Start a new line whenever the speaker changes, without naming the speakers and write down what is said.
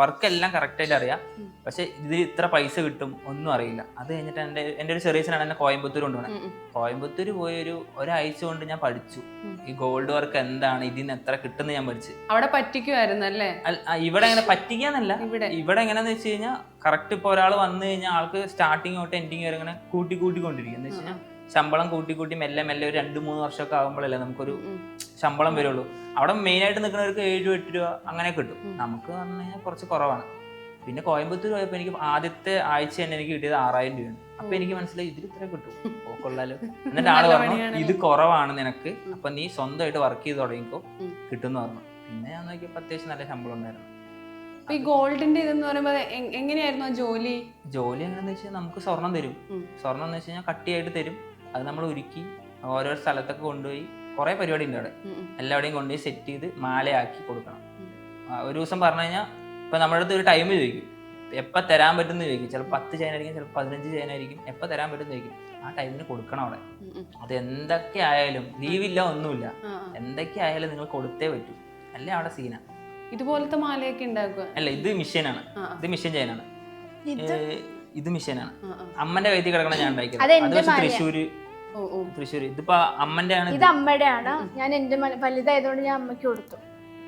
Work എല്ലാം correct ആയിട്ട് അറിയാം. പക്ഷെ ഇതിൽ ഇത്ര പൈസ കിട്ടും ഒന്നും അറിയില്ല. അത് കഴിഞ്ഞിട്ട് എന്റെ എന്റെ ഒരു ചെറിയച്ഛനാണ് എന്നെ കോയമ്പത്തൂർ
ഉം.
കോയമ്പത്തൂർ പോയ ഒരു ഒരാഴ്ച കൊണ്ട് ഞാൻ പഠിച്ചു. ഈ ഗോൾഡ് വർക്ക് എന്താണ് ഇതിന് എത്ര കിട്ടുന്ന ഞാൻ പഠിച്ചു.
അവിടെ പറ്റിക്കുമായിരുന്നു അല്ലേ?
ഇവിടെ എങ്ങനെ പറ്റിക്കാന്നല്ല.
ഇവിടെ.
ഇവിടെ എങ്ങനെയാന്ന് വെച്ച് കഴിഞ്ഞാൽ കറക്റ്റ് ഇപ്പൊ ഒരാൾ വന്നു കഴിഞ്ഞാൽ ആൾക്ക് സ്റ്റാർട്ടിങ് തൊട്ട് എൻഡിങ് വരെ ഇങ്ങനെ കൂട്ടി കൂട്ടിക്കൊണ്ടിരിക്കും. എന്ന് വെച്ച് കഴിഞ്ഞാൽ ശമ്പളം കൂട്ടി കൂട്ടി മെല്ലെ മെല്ലെ ഒരു രണ്ട് മൂന്ന് വർഷമൊക്കെ ആകുമ്പോഴല്ലേ നമുക്കൊരു ശമ്പളം വരുള്ളൂ. അവിടെ മെയിൻ ആയിട്ട് നിൽക്കുന്നവർക്ക് ഏഴ് രൂപ എട്ട് രൂപ അങ്ങനെ കിട്ടും. നമുക്ക് പറഞ്ഞാൽ കുറച്ച് കുറവാണ്. പിന്നെ കോയമ്പത്തൂർ പോയപ്പോൾ എനിക്ക് ആദ്യത്തെ ആഴ്ച തന്നെ എനിക്ക് കിട്ടിയത് ആറായിരം രൂപയാണ്. അപ്പൊ എനിക്ക് മനസ്സിലായി ഇതിൽ ഇത്ര കിട്ടും. ഓ കൊള്ളാലോ എന്നിട്ട്
ആൾ
പറഞ്ഞു ഇത് കുറവാണ് നിനക്ക്. അപ്പൊ നീ സ്വന്തമായിട്ട് വർക്ക് ചെയ്ത് തുടങ്ങിക്കോ.
കിട്ടും
എന്ന് പറഞ്ഞു. പിന്നെ ഞാൻ നോക്കിയപ്പോൾ അത്യാവശ്യം നല്ല ശമ്പളം ഉണ്ടായിരുന്നു.
ഈ ഗോൾഡിന്റെ ഇതെന്ന് പറയുമ്പോൾ എങ്ങനെയായിരുന്നു ജോലി?
ജോലി എങ്ങനെയാണെന്ന് വെച്ചാൽ നമുക്ക് സ്വർണം തരും. സ്വർണം എന്ന് വെച്ച് കഴിഞ്ഞാൽ കട്ടിയായിട്ട് തരും. അത് നമ്മൾ ഉരുക്കി ഓരോ സ്ഥലത്തൊക്കെ കൊണ്ടുപോയി കുറേ പരിപാടി ഉണ്ട് അവിടെ. എല്ലാവിടെയും കൊണ്ടുപോയി സെറ്റ് ചെയ്ത് മാലയാക്കി കൊടുക്കണം. ഒരു ദിവസം പറഞ്ഞു കഴിഞ്ഞാൽ ഇപ്പൊ നമ്മുടെ അടുത്ത് ഒരു ടൈം ചോദിക്കും. എപ്പോൾ തരാൻ പറ്റുമെന്ന് ചോദിക്കും. ചിലപ്പോൾ പത്ത് ചെയിൻ ആയിരിക്കും ചിലപ്പോൾ പതിനഞ്ച് ചെയ്യാനായിരിക്കും എപ്പോൾ തരാൻ പറ്റുമെന്ന് ചോദിക്കും. ആ ടൈമിന് കൊടുക്കണം അവിടെ. അത് എന്തൊക്കെ ആയാലും ലീവില്ല ഒന്നുമില്ല. എന്തൊക്കെ ആയാലും നിങ്ങൾ കൊടുത്തേ പറ്റൂ. അല്ല അവിടെ സീന
ഇതുപോലത്തെ മാലയൊക്കെ ഉണ്ടാക്കുക?
അല്ല ഇത് മിഷീനാണ്. ഇത് മിഷൻ ചെയിനാണ്
ഇത്?
മിഷീനാണ്. അമ്മന്റെ വൈദ്യ കിടക്കണ ഞാൻ ഉണ്ടാക്കിയത്.
അത്.
തൃശ്ശൂര്
ഓ ഓ.
തൃശ്ശൂര്. ഇതിപ്പോ അമ്മന്റെ ആണ്
ഇത് അമ്മയുടെ ആണ് ഞാൻ എന്റെ വലുതായതുകൊണ്ട് ഞാൻ അമ്മയ്ക്ക് കൊടുത്തു.